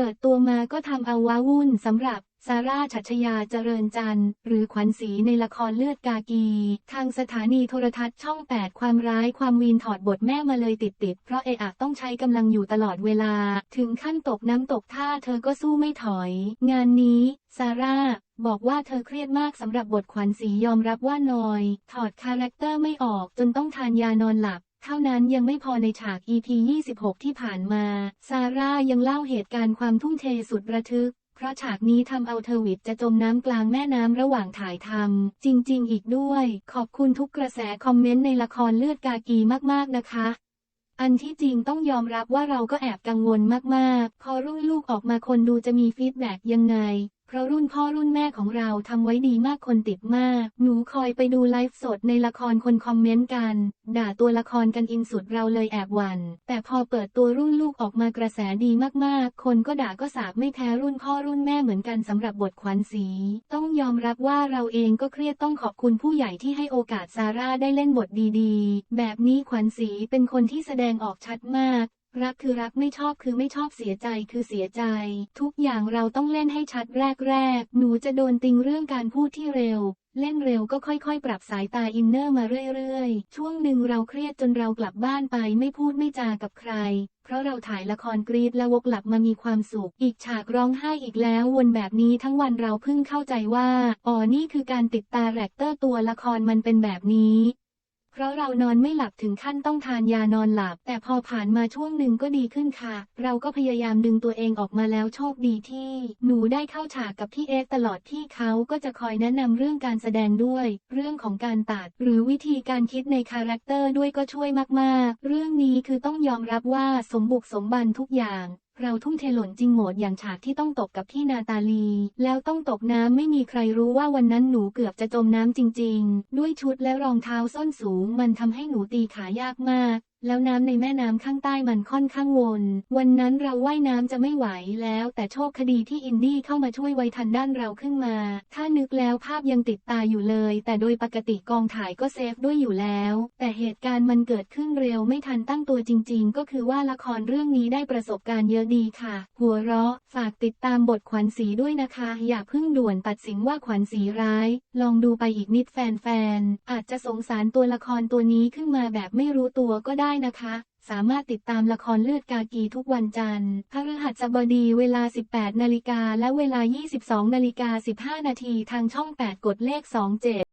เปิดตัวมาก็ทำเอาว้าวุ่นสำหรับซาร่าชัชยาเจริญจันทร์ หรือขวัญศรีในละครเลือดกากี ทางสถานีโทรทัศน์ช่อง 8 ความร้ายความวีนถอดบทแม่มาเลยติดๆ เพราะเอะอะต้องใช้กำลังอยู่ตลอดเวลา ถึงขั้นตกน้ำตกท่าเธอก็สู้ไม่ถอย งานนี้ซาร่าบอกว่าเธอเครียดมากสำหรับบทขวัญศรียอมรับว่านอย ถอดคาแรคเตอร์ไม่ออกจนต้องทานยานอนหลับ เท่านั้นยังไม่พอในฉาก EP 26 ที่ผ่านมา ซาร่ายังเล่าเหตุการณ์ความทุ่มเทสุดระทึก เพราะฉากนี้ทำเอาเธอวิดจะจมน้ำกลางแม่น้ำระหว่างถ่ายทำจริง ๆ อีกด้วย ขอบคุณทุกกระแสคอมเมนต์ในละครเลือดกากีมากๆนะคะอันที่จริงต้องยอมรับว่าเราก็แอบกังวลมาก ๆ พอรุ่นลูกออกมาคนดูจะมีฟีดแบ็กยังไง เพราะรุ่นพ่อรุ่นแม่ของเราทำไว้ดีมากคนติดมาก หนูคอยไปดูไลฟ์สดในละครคนคอมเมนต์กัน ด่าตัวละครกันอินสุดเราเลยแอบหวัน่น แต่พอเปิดตัวรุ่นลูกออกมากระแสดีมากๆ คนก็ด่าก็สาบไม่แพ้รุ่นพ่อรุ่นแม่เหมือนกันสำหรับบทขวัญศรีต้องยอมรับว่าเราเองก็เครียดต้องขอบคุณผู้ใหญ่ที่ให้โอกาสซาร่าได้เล่นบทดีๆ แบบนี้ขวัญศรีเป็นคนที่แสดงออกชัดมาก รักคือรักไม่ชอบคือไม่ชอบเสียใจคือเสียใจ ทุกอย่างเราต้องเล่นให้ชัดแรกๆ หนูจะโดนติงเรื่องการพูดที่เร็ว เล่นเร็วก็ค่อยๆ ปรับสายตาอินเนอร์มาเรื่อยๆ ช่วงหนึ่งเราเครียดจนเรากลับบ้านไปไม่พูดไม่จากับใคร เพราะเราถ่ายละครกรีดและวกหลับมามีความสุข อีกฉากร้องไห้อีกแล้ววนแบบนี้ทั้งวันเราเพิ่งเข้าใจว่า อ๋อนี่คือการติดตาแรคเตอร์ตัวละครมันเป็นแบบนี้ เพราะเรานอนไม่หลับถึงขั้นต้องทานยานอนหลับ แต่พอผ่านมาช่วงหนึ่งก็ดีขึ้นค่ะ เราก็พยายามดึงตัวเองออกมาแล้วโชคดีที่ หนูได้เข้าฉากกับพี่เอ็กซ์ตลอดที่เขาก็จะคอยแนะนำเรื่องการแสดงด้วย เรื่องของการตัด หรือวิธีการคิดในคาแรคเตอร์ด้วยก็ช่วยมากๆ เรื่องนี้คือต้องยอมรับว่าสมบุกสมบันทุกอย่าง เราทุ่มเทหล่นจริงโหมดอย่างฉากที่ต้องตกกับพี่นาตาลี แล้วต้องตกน้ำไม่มีใครรู้ว่าวันนั้นหนูเกือบจะจมน้ำจริง ๆ ด้วยชุดและรองเท้าส้นสูงมันทำให้หนูตีขายากมาก แล้วน้ำในแม่น้ำข้างใต้มันค่อนข้างวน วันนั้นเราว่ายน้ำจะไม่ไหวแล้ว แต่โชคคดีที่อินดี้เข้ามาช่วยไวทันด้านเราขึ้นมา ถ้านึกแล้วภาพยังติดตาอยู่เลย แต่โดยปกติกองถ่ายก็เซฟด้วยอยู่แล้ว แต่เหตุการณ์มันเกิดขึ้นเร็วไม่ทันตั้งตัวจริง ๆ ก็คือว่าละครเรื่องนี้ได้ประสบการณ์เยอะดีค่ะ หัวเราะ ฝากติดตามบทขวัญศรีด้วยนะคะ อย่าเพิ่งด่วนตัดสินว่าขวัญศรีร้าย ลองดูไปอีกนิดแฟนๆอาจจะสงสารตัวละครตัวนี้ขึ้นมาแบบไม่รู้ตัวก็ได้ได้นะคะ สามารถติดตามละครเลือดกากีทุกวันจันทร์พฤหัสบดีเวลา 18 นาฬิกาและเวลา 22 นาฬิกา 15 นาทีทางช่อง 8 กดเลข 27